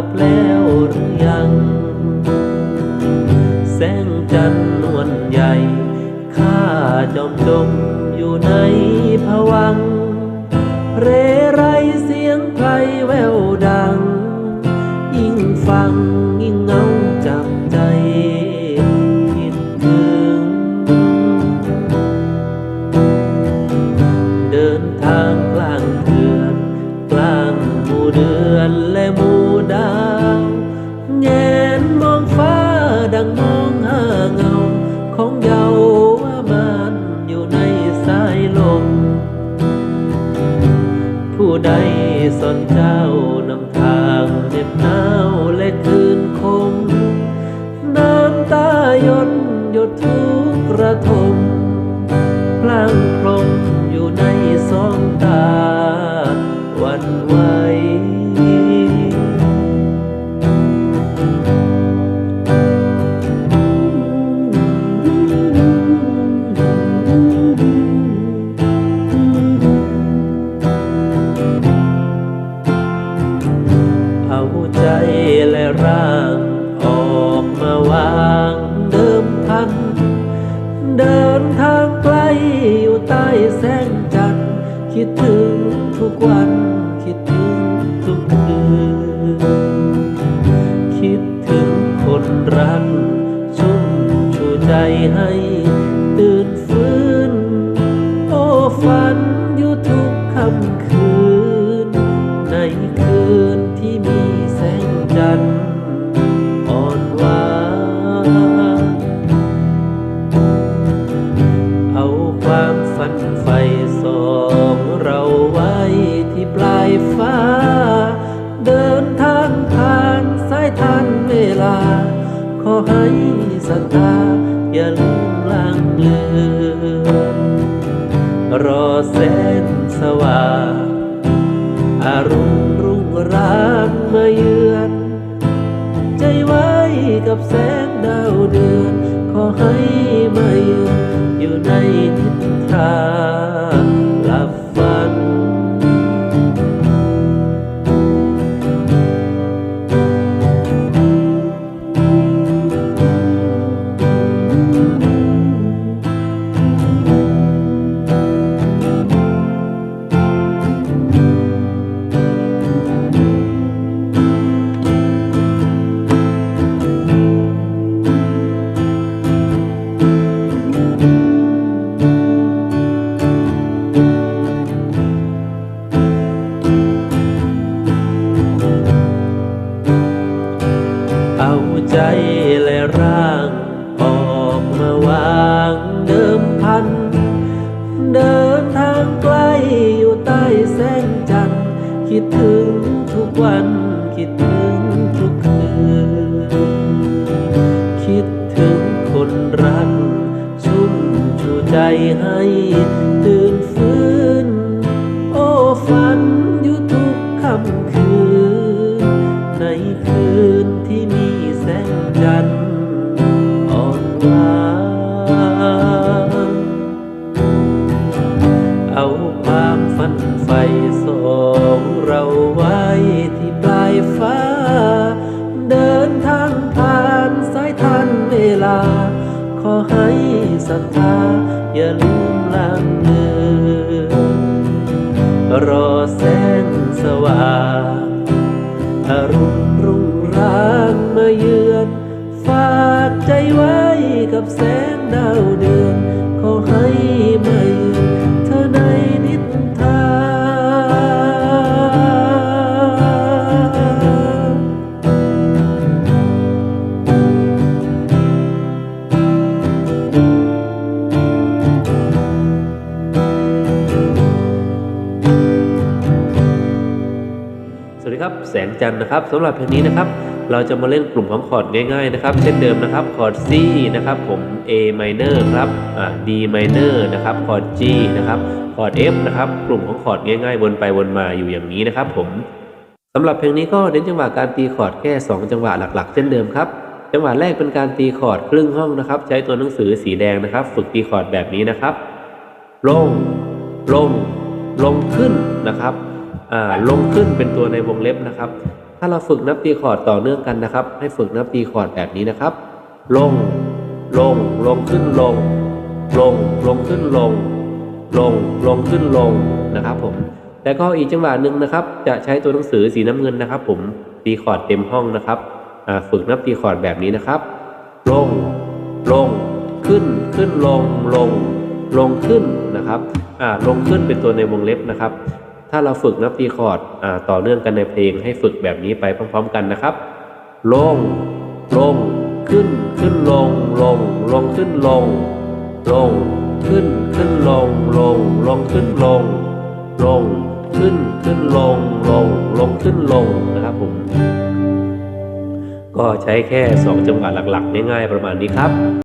ลับแล้วหรือยัง แสงจันทร์นวลใหญ่ ข้าจอมจมอยู่ในผวัง เรไรเสียงไพรแววดัง ยิ่งฟังยิ่งเงาจับใจคิดถึง เดินทางกลาง เดือนและหมู่ดาวแงนมองฟ้าดังมองหาเงา ของเยาว่ามานอยู่ในสายลม ผู้ใดสนเจ้านำทางเหน็บหนาวและคืนคม น้ำตายนหยดทุกระทมพลางพรมอยู่ในสองตา วันไหวเอาใจและร่างออกมาวางเดิมพัน เดินทางไกลอยู่ใต้แสงจันทร์คิดถึง รัก ชุ่มชูใจให้ตื่นฟื้น โอ้ฝันอยู่ทุกค่ำคืน ในคืนที่มี ขอให้ศรัทธาอย่าลืมล้างเลือนรอแสนสว่างอารมณ์รุ่งรางมาเยือน ใจไว้กับแสงดาวเดือน ขอให้มาเยือนอยู่ในนิทราห คิามฝันใฝ่สองเราไว้ที่ปลายฟ้า เดินทางผ่านสายทานเวลา ขอให้ศรัทธาอย่าลืมล้างเลือรอแสงสว่างอรุณรุ่งรางมาเยือน ฝากใจไว้กับแสงดาวเดือน แสงจันทร์นะครับสำหรับเพลงนี้นะครับ เราจะมาเล่นกลุ่มของคอร์ดง่ายๆนะครับ เช่นเดิมนะครับคอร์ด C นะครับผม A minor ครับอ่า D minor นะครับคอร์ด G นะครับคอร์ด F นะครับกลุ่มของคอร์ดง่ายๆวนไปวนมาอยู่อย่างนี้นะครับผมสำหรับเพลงนี้ก็เน้นจังหวะการตีคอร์ดแค่ 2 จังหวะหลักๆ เช่นเดิมครับจังหวะแรกเป็นการตีคอร์ดครึ่งห้องนะครับ ใช้ตัวหนังสือสีแดงนะครับ ฝึกตีคอร์ดแบบนี้นะครับ ลง ลง ลงขึ้นนะครับ ลงขึ้นเป็นตัวในวงเล็บนะครับ ถ้าเราฝึกนับตีคอร์ดต่อเนื่องกันนะครับ ให้ฝึกนับตีคอร์ดแบบนี้นะครับ ลง ลง ลงขึ้นลง ลง ลงขึ้นลง ลง ลงขึ้นลงนะครับ ผม แล้วก็อีกจังหวะหนึ่งนะครับ จะใช้ตัวหนังสือสีน้ำเงินนะครับ ผม ตีคอร์ดเต็มห้องนะครับ ฝึกนับตีคอร์ดแบบนี้นะครับ ลง ลง ขึ้น ขึ้นลง ลง ลงขึ้นนะครับลงขึ้นเป็นตัวในวงเล็บนะครับ ถ้าเราฝึกนับตีคอร์ดต่อเนื่องกันในเพลงให้ฝึกแบบนี้ไปพร้อม ๆ กันนะครับ ลง ลง ขึ้น ขึ้นลง ลง ลงขึ้นลง ลง ขึ้น ขึ้นลง ลง ลงขึ้นลง ลง ขึ้น ขึ้นลง ลง ลงขึ้นลงนะครับผม ก็ใช้แค่ 2 จังหวะหลักๆ ง่ายๆ ประมาณนี้ครับ